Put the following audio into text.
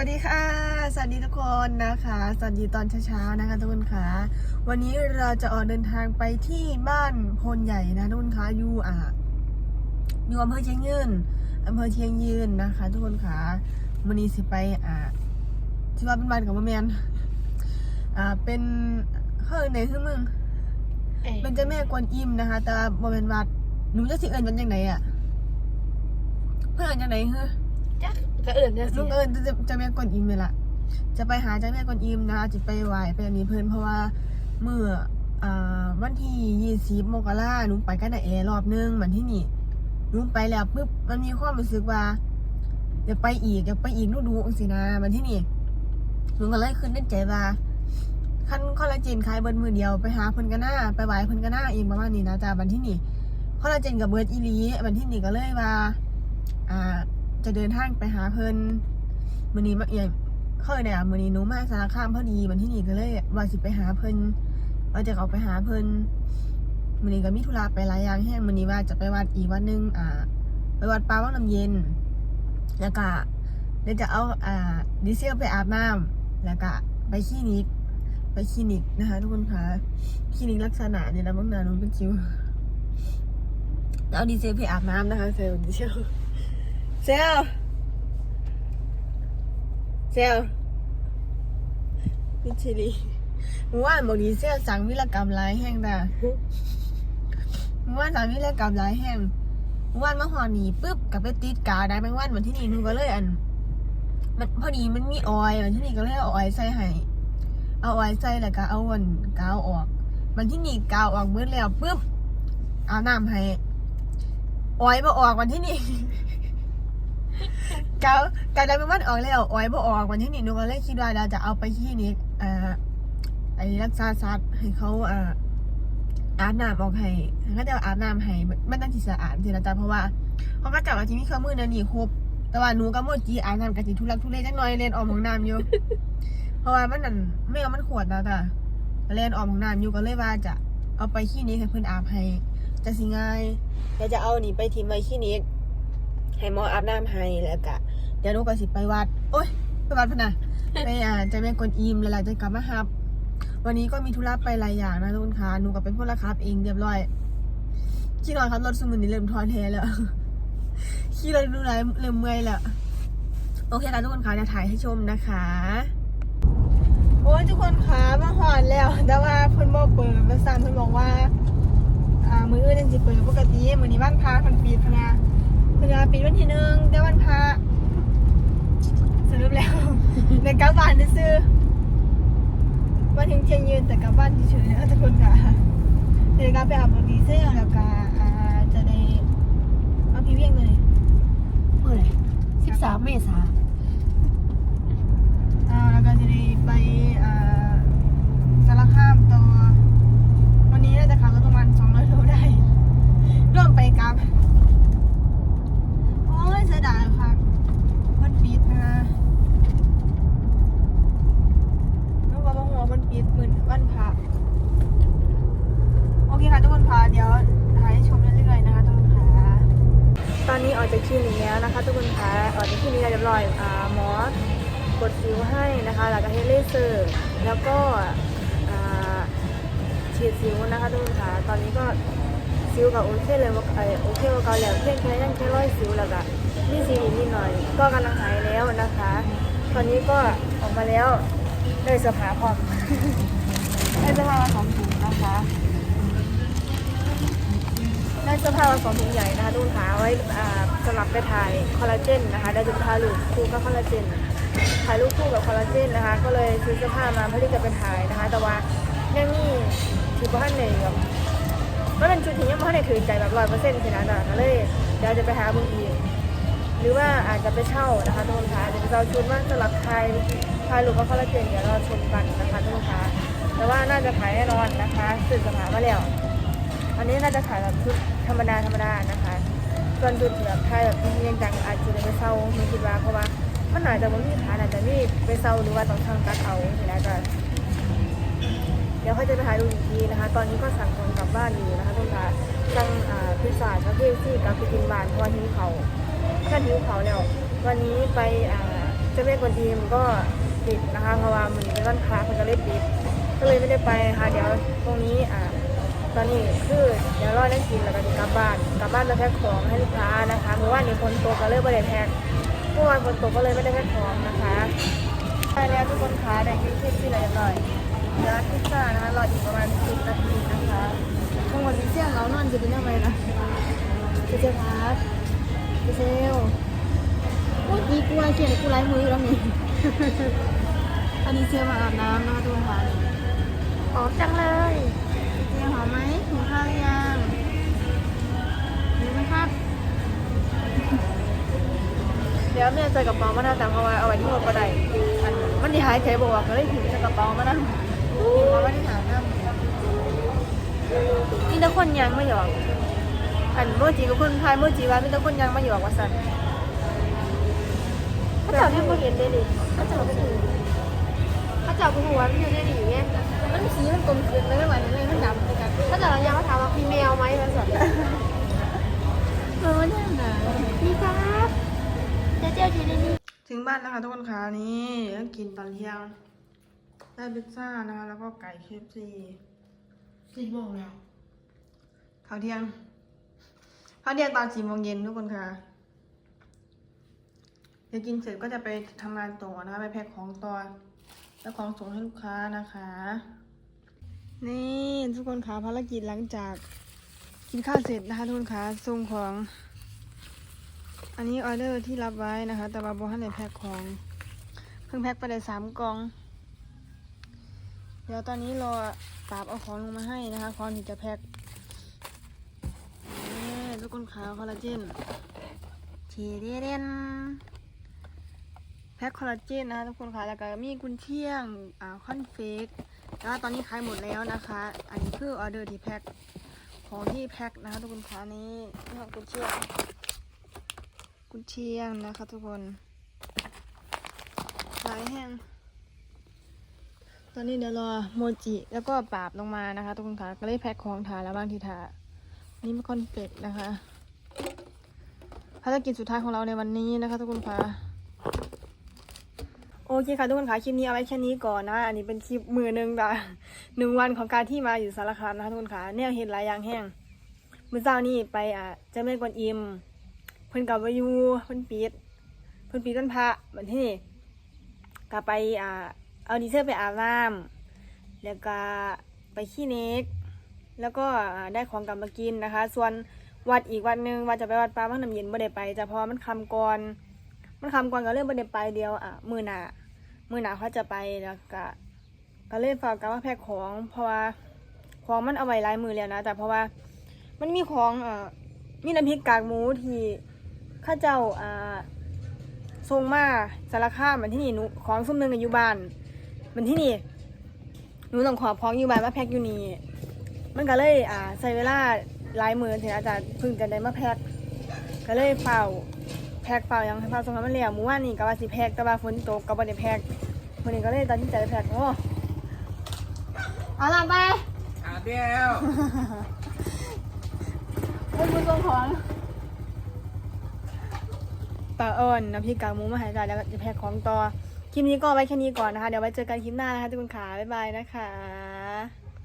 วัสดีค่ะ สวัสดีทุกคนนะคะ สวัสดีตอนเช้าๆนะคะทุกคนค่ะ วันนี้เราจะออกเดินทางไปที่บ้านโพนใหญ่นะทุกคนค่ะอยู่อ่าอยู่อำเภอเชียงยืนอำเภอเชียงยืนนะคะ ทุกคนค่ะวันนี้สิไปอ่าที่ว่าเป็นบ้านของมะแมนอ่าเป็นเฮ้ยไหนคือมึงเป็นเจ้าแม่กวนอิมนะคะ แต่ว่าบ่เป็นวัดหนูจะสิเอิญมันยังไงอะ เพื่อนเอิญยังไงเฮ้อจั ก็เอื่นเนี่ยสิลุงเอิญจะจะแม่กวนอิมเลยล่ะ จะไปหาเจ้าแม่กวนอิมนะจะไปไหว้ไปอันนี้เพิ่นเพราะว่าเมื่ออ่าวันที่ยี่สิบมกราหนูไปกันแต่แอร์รอบนึงเหมือนที่นี่หนูไปแล้วปุ๊บมันมีความรู้สึกว่าอยากไปอีกอยากไปอีกดูดูองสินะเหมือนที่นี่หนูก็เลยขึ้นในใจว่าขั้นคอลลาเจนขายเบิร์มือเดียวไปหาเพิ่นกันหน้าไปไหว้เพิ่นกันหน้าเองประมาณนี้นะจ๊ะวันที่นี่คอลลาเจนกับเบิร์ดอีหลีวันที่นี่ก็เลยว่าอ่า จะเดินทางไปหาเพิ่นมื้อนี้มาเอียงเคยเนี่ยมื้อนี้หนูมาสารคามพอดีวันที่นี่ก็เลยว่าสิไปหาเพิ่นว่าจะเอาไปหาเพิ่นมื้อนี้ก็มีธุระไปหลายอย่างแฮงมื้อนี้ว่าจะไปวัดอีกวัดหนึงอ่า ไปวัดป่าวังน้ำเย็น แล้วก็เดี๋ยวจะเอาอ่าดีเซลไปอาบน้ำแล้วก็ไปคลินิกไปคลินิกนะคะทุกคนคะคลินิกลักษณะเนี่ยนะบางนาหนูเป็นคิวเอาดีเซลไปอาบน้ำนะคะเซลดีเซล เซลเซลลพิชิลีมื่อวานบอกดีเซลสั่งวิรกรรมร้ายแห้งด่าเมื่อวานสั่งวิรกรรมร้ายแห้งเมื่อวานมาหอนีปุ๊บกลับไปติดกาวได้บางวันวันที่นี่หนูก็เลยอัน มันพอดีมันมีออยวันที่นี่ก็เลยเอาออยใส่ให้เอาออยใส่แล้วก็เอาวันกาวออกวันที่นี่กาวออกเมื่อแล้วปุ๊บเอาน้ำให้ออยมาออกวันที่นี่ กาวกาวได้เป็นวันออกแล้วออยบ่ออกวันที่นี่หนูก็เลยคิดว่าเราจะเอาไปคลินิกอ่าไอ้รักษาสัตว์ให้เขาอ่าอาบน้ำออกให้ก็จะอาบน้ำให้มันต้องที่สะอาดทีละจ้ะเพราะว่าเขาก็จับอาที่มีเครื่องมือนั่นนี่ครบแต่ว่าหนูกับโมจีอาบน้ำกะจิทุลักทุเลจังหน่อยเล่นออมของน้ำอยู่ เพราะว่ามันนั่นไม่เอามันขวดนะจ้ะเล่นออมของน้ำอยู่ก็เลยว่าจะเอาไปคลินิกให้เพื่อนอาบให้จะสิง่ายเดี๋ยวจะเอาหนีไปทีมไว้คลินิก ให้หมออาบน้ำให้แล้วก็เดี๋ยวหนูก็สิไปวัด โอ้ยไปวัดพะนะ ไปอ่าจะแม่กวนอิมแล้วหลังจะกลับมาครับ วันนี้ก็มีธุระไปหลายอย่างนะทุกคนคะหนูก็เป็นผู้รับครับเองเรียบร้อยขี่รถครับรถสมุนนี่เริ่มท้อแท้แล้วขี่รถดูไรเริ่มเมื่อยแล้วโอเคค่ะทุกคนคะจะถ่ายให้ชมนะคะ โอ้ยทุกคนคะมาหอนแล้ว แต่ว่าเพิ่นบอกเปิดมาสั่นเพิ่นบอกว่า อ่ามืออื่นยังสิเปิดปกติมือนี้บ้านพาเพิ่นปิดพนะ เวลาปิดวันที่หนึ่งแต่วันพระสรุปแล้วในกลับบ้านซื้อมาถึงเชียงยืนแต่กลับบ้านเฉยๆนะคะทุกคนค่ะเดี๋ยวกลับไปอาบน้ำดีเซลแล้วก็อ่าจะได้เอาพี่เวียงเลยเมื่อไหร่สิบสามเมษาอ่าแล้วก็จะได้ไปอ่าสารคามต่อวันนี้น่าจะขับรถประมาณ200โลได้ร่วมไปกลับ โอ้ยเสียดายค่ะมันปิดนะรู้ว่าบางหัวมันปิดเหมือนวันพระโอเคค่ะทุกคนค่ะ เดี๋ยวถ่ายให้ชมเรื่อยๆนะคะทุกคนค่ะตอนนี้ออกจากคลินิกแล้วนะคะทุกคนค่ะออกจากคลินิกแล้วเรียบร้อยอ่าหมอกดซิวให้นะคะแล้วก็ให้เลเซอร์แล้วก็อ่าฉีดซิวนะคะทุกคนค่ะตอนนี้ก็ซิวกับโอเคเลยว่าไอโอเคว่าเกาแล้วเพียงแค่ยังแค่ร้อยซิวแล้วก็นี่ซีนิดหน่อย ก็กำลังหายแล้วนะคะ ตอนนี้ก็ออกมาแล้วได้เสภาพร้อมได้เสื้อผ้ามาสองถุงนะคะ เสื้อผ้ามาสองถุงใหญ่นะคะทุกคนาไว้สลับไปถ่ายคอลลาเจนนะคะได้จะถ่ายรูปคู่กับคอลลาเจนถ่ายรูปคู่กับคอลลาเจนนะคะ ก็เลยซื้อเสื้อผ้ามาเพื่อที่จะไปถ่ายนะคะ แต่ว่ายังมีถือว่าท่นในกับมันเป็นชุดที่ยังไม่ได้ถือใจแบบร้อยเปอร์เซ็นต์สินะแต่ก็เลยเดี๋ยวจะไปหาเมืองอีกหรือว่าอาจจะไปเช่านะคะทุกคนคะเดี๋ยวจะเอาชุดมาสลับไทยไทยรือว่าคอลลาเจนเดี๋ยวเราชมกันนะคะทุกคนคะแต่ว่าน่าจะขายแน่นอนนะคะสื่อสภามาแล้ว อันนี้น่าจะขายแบบชุดธรรมดาธรรมดานะคะ ส่วนชุดแบบไทยแบบที่ยังจังอาจจะไปเช่าไม่คิดว่าเพราะว่ามันอาจจะไม่มีขายอาจจะมีไปเช่าหรือว่าต้องช่างตัดเอาสินะก็เดี๋ยวเขาจะไปถ่ายรูอีกทีนะคะ ตอนนี้ก็สั่งคนกลับบ้านอยู่นะคะทุกท่านสั่งอ่าพิซซ่ากับเคซี่กับไปกินบานเพราะว่าหิวเขาถ้าหิวเขาแล้ววันนี้ไปอ่าเจ้าแม่กวนอิมก็ปิดนะคะเพราะว่ามันเป็นวันพระมันก็เลยปิดก็เลยไม่ได้ไปค่ะเดี๋ยวตรงนี้อ่า ตอนนี้คือเดี๋ยวรอได้กินแล้วก็จะกลับบ้าน กลับบ้านจะแพ็คของให้ลูกค้านะคะเพราะว่านี่ฝนตกก็เลยไม่ได้แพ็คเมื่อวานฝนตกก็เลยไม่ได้แพ็คของนะคะได้แล้วทุกคนคะได้กินเค้กที่ไหนกันหน่อยเดี๋ยวพิซซ่านะคะรออีกประมาณ10นาทีนะคะทั้งหมดมีเสี่ยงเรานอนจะเป็นยังไงนะเจ๊ครับเจลโอ้ยดีกลัวเขียนกูไล่มือแล้วนี่อันนี้เจลมาอาบน้ำนะคะทุกคนคะหอมจังเลย เจลหอมไหมหิวข้าวยังหิวไหมครับ เดี๋ยวแม่ใส่กระเป๋ามาน้าแต่เพราะว่าเอาไว้ที่รถก็ได้อันมันดีหายใจบอกว่าก็เลยถือใส่กระเป๋ามานั่งถือมาไม่ได้หาน้ำนี่แต่คนยังไม่หยอกอันโมจิกับคนไทยโมจิว่ามีแต่คนยังไม่หยอกว่าสันเขาเจ้าที่เขาเห็นได้ดิเขาเจ้าก็ถือเขาเจ้าก็หัวมันอยู่ได้ดีไงมันสีมันกลมกลืนเลยไม่ไหวเลยมันดำเลยกัน ถ้าจะเรายังเขาถามว่ามีแมวไหมมาสอน เออนั่นน่ะ พี่ครับ เจ๊เจ๊อยู่ในนี้ถึงบ้านแล้วค่ะทุกคนค่ะนี่ก็กินตอนเที่ยงได้พิซซ่านะคะแล้วก็ไก่เคฟซีสี่โมงแล้วข้าวเที่ยงข้าวเที่ยงตอนสี่โมงเย็นทุกคนค่ะเดี๋ยวกินเสร็จก็จะไปทำงานต่อนะคะไปแพ็คของต่อแล้วของส่งให้ลูกค้านะคะ นี่ทุกคนค่ะภารกิจหลังจากกินข้าวเสร็จนะคะทุกคนค่ะส่งของ อันนี้ออเดอร์ที่รับไว้นะคะ แต่ว่าโบให้ในแพ็คของ เพิ่งแพ็คไปได้สามกล่อง เดี๋ยวตอนนี้รอปราบเอาของลงมาให้นะคะของที่จะแพ็คนี่ทุกคนขาวคอลลาเจนทีเดเดนแพ็คคอลลาเจนนะคะทุกคนค่ะแล้วก็มีกุนเชียงอ่าคอนเฟกแล้วตอนนี้ขายหมดแล้วนะคะ อันนี้คือออเดอร์ที่แพ็คของที่แพ็คนะคะทุกคนค่ะนี่นี่ของกุนเชียง กุนเชียงนะคะทุกคนหลายแห้ง ตอนนี้เดี๋ยวรอโมจิแล้วก็ปราบลงมานะคะ ทุกคนค่ะก็เลยแพ็คของทาแล้วบางทีทานี่เป็นคอนเฟกต์นะคะภารกิจสุดท้ายของเราในวันนี้นะคะ ทุกคนค่ะโอเคค่ะทุกคนค่ะคลิปนี้เอาไว้แค่นี้ก่อนนะ อันนี้เป็นคลิปมือหนึ่งแต่หนึ่งวันของการที่มาอยู่สารคามนะคะทุกคนค่ะแนวเห็นหลายอย่างแห้งเมื้อเช้านี่ไปอะจ้าแม่กวนอิม พิ่นกลับมาอยู่เพิ่นปิดเพิ่นปิดวันพระบัดที่นี่กลับไปอ่าเอาดีเซลไปอาบน้ำแล้วก็ไปขี้เน็กแล้วก็ได้ของกลับมากินนะคะ ส่วนวัดอีกวัดหนึ่งว่าจะไปวัดปลาพังน้ำเย็นบ่ได้ไปจะเพราะมันคำก่อนมันคำก่อนก็เลยบ่ได้ไปเดียวอะมือหนามือหนาเขาจะไปแล้วก็ก็เลยฝากกันว่าแพ็คของเพราะว่าของมันเอาไว้ลายมือแล้วนะ แต่เพราะว่ามันมีของอ่ามีน้ำพริกกากหมูที่ ข้าเจ้าอ่าส่งมาสารคามเหมือนที่นี่หนูของซุ่มหนึงในอยู่บ้านมันที่นี่หนูต้องขอพ้องอยู่บ้านมาแพ็กอยู่นี่มันก็เลยอ่าใช้เวลาหลายมือถึงอาจารย์เพิ่งจะได้มาแพ็กก็เลยเฝ้าแพ็กเฝ้ายังให้เฝ้าส่งให้มันเรียวหมู่ว่านนี่ก็ว่าสิแพ็กแต่ว่าฝนตกก็บ่ได้แพ็กวันนี้ก็เลยตัดสินใจไปแพ็กโอ้เอาล่ะไปอาเดียวไปบุญส่งของ ปลาเอิญน้ำพริกกากหมูมาหายใจแล้วก็จะแพ็คของต่อคลิปนี้ก็ไว้แค่นี้ก่อนนะคะ เดี๋ยวไว้เจอกันคลิปหน้านะคะทุกคนขาบ๊ายบายนะคะ